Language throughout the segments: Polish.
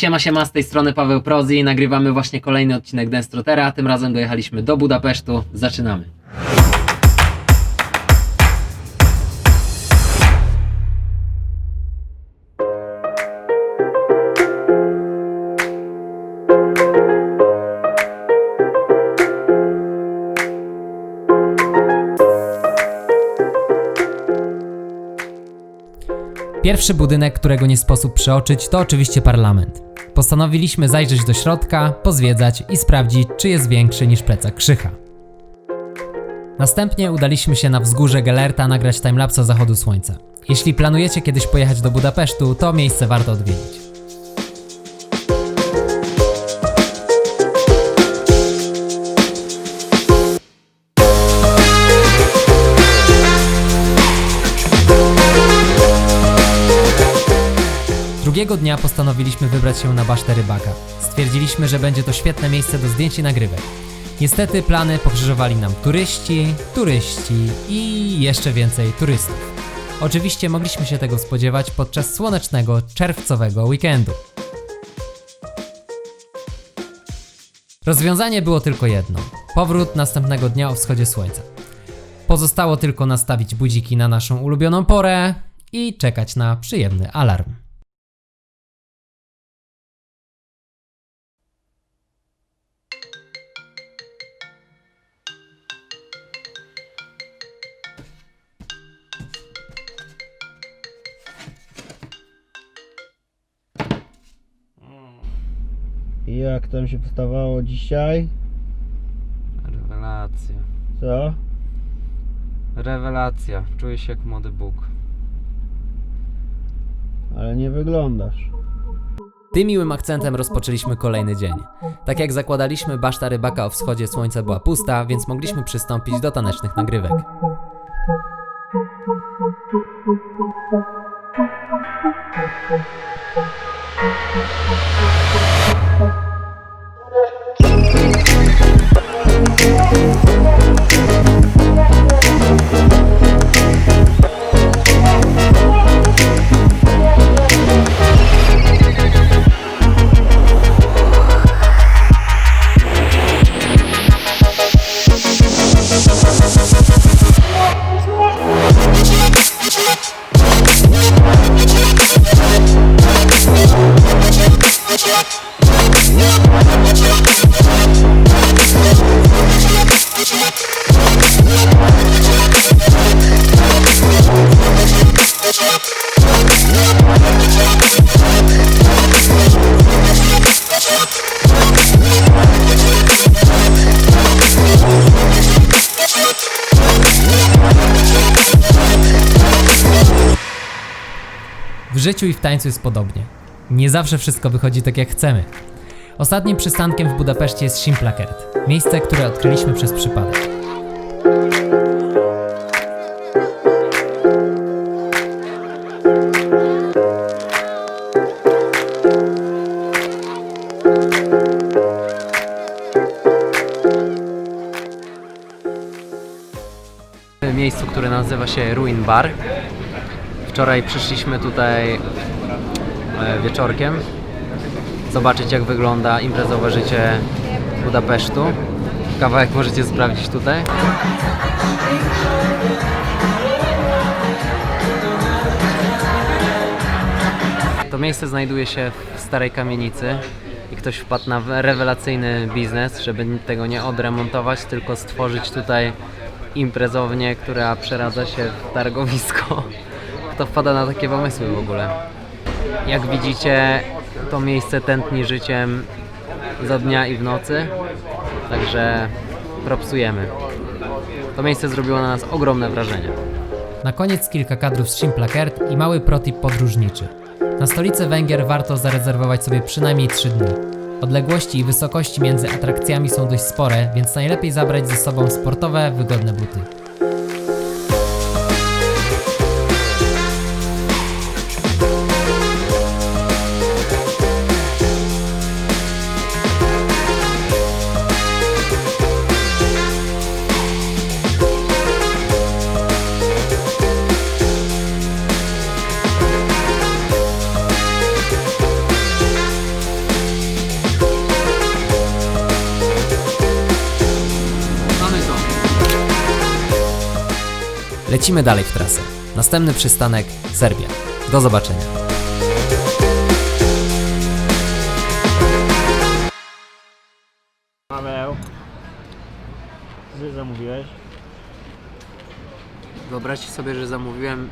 Siema, siema, z tej strony Paweł Prozi. Nagrywamy właśnie kolejny odcinek Denstrotera. Tym razem dojechaliśmy do Budapesztu. Zaczynamy. Pierwszy budynek, którego nie sposób przeoczyć, to oczywiście parlament. Postanowiliśmy zajrzeć do środka, pozwiedzać i sprawdzić, czy jest większy niż plecak Krzycha. Następnie udaliśmy się na wzgórze Gelerta nagrać timelapsa zachodu słońca. Jeśli planujecie kiedyś pojechać do Budapesztu, to miejsce warto odwiedzić. Drugiego dnia postanowiliśmy wybrać się na basztę rybaka. Stwierdziliśmy, że będzie to świetne miejsce do zdjęć i nagrywek. Niestety plany pokrzyżowali nam turyści, turyści i jeszcze więcej turystów. Oczywiście mogliśmy się tego spodziewać podczas słonecznego, czerwcowego weekendu. Rozwiązanie było tylko jedno: powrót następnego dnia o wschodzie słońca. Pozostało tylko nastawić budziki na naszą ulubioną porę i czekać na przyjemny alarm. Jak tam się wstawało dzisiaj? Rewelacja. Co? Rewelacja. Czuję się jak młody Bóg. Ale nie wyglądasz. Tym miłym akcentem rozpoczęliśmy kolejny dzień. Tak jak zakładaliśmy, baszta rybaka o wschodzie słońca była pusta, więc mogliśmy przystąpić do tanecznych nagrywek. W życiu i w tańcu jest podobnie. Nie zawsze wszystko wychodzi tak jak chcemy. Ostatnim przystankiem w Budapeszcie jest Simplakert, miejsce, które odkryliśmy przez przypadek. Miejscu, które nazywa się Ruin Bar. Wczoraj przyszliśmy tutaj e, wieczorkiem zobaczyć jak wygląda imprezowe życie Budapesztu. Kawałek możecie sprawdzić tutaj. To miejsce znajduje się w starej kamienicy i ktoś wpadł na rewelacyjny biznes, żeby tego nie odremontować, tylko stworzyć tutaj imprezownię, która przeradza się w targowisko. Kto wpada na takie pomysły w ogóle? Jak widzicie, to miejsce tętni życiem za dnia i w nocy, także propsujemy. To miejsce zrobiło na nas ogromne wrażenie. Na koniec kilka kadrów z Simplakert i mały protip podróżniczy. Na stolicy Węgier warto zarezerwować sobie przynajmniej 3 dni. Odległości i wysokości między atrakcjami są dość spore, więc najlepiej zabrać ze sobą sportowe, wygodne buty. Lecimy dalej w trasę. Następny przystanek Serbia. Do zobaczenia. Paweł. Co zamówiłeś? Wyobraźcie sobie, że zamówiłem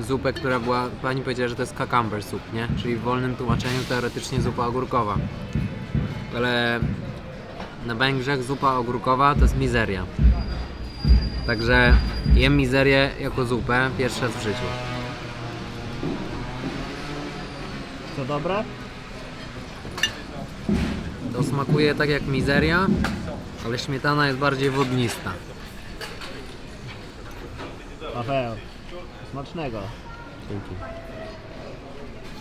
zupę, która była, pani powiedziała, że to jest cucumber soup, nie? Czyli w wolnym tłumaczeniu teoretycznie zupa ogórkowa. Ale na Węgrzech zupa ogórkowa to jest mizeria. Także jem mizerię jako zupę pierwszy raz w życiu. Co dobre? To smakuje tak jak mizeria, ale śmietana jest bardziej wodnista. Paweł. Smacznego. Dzięki.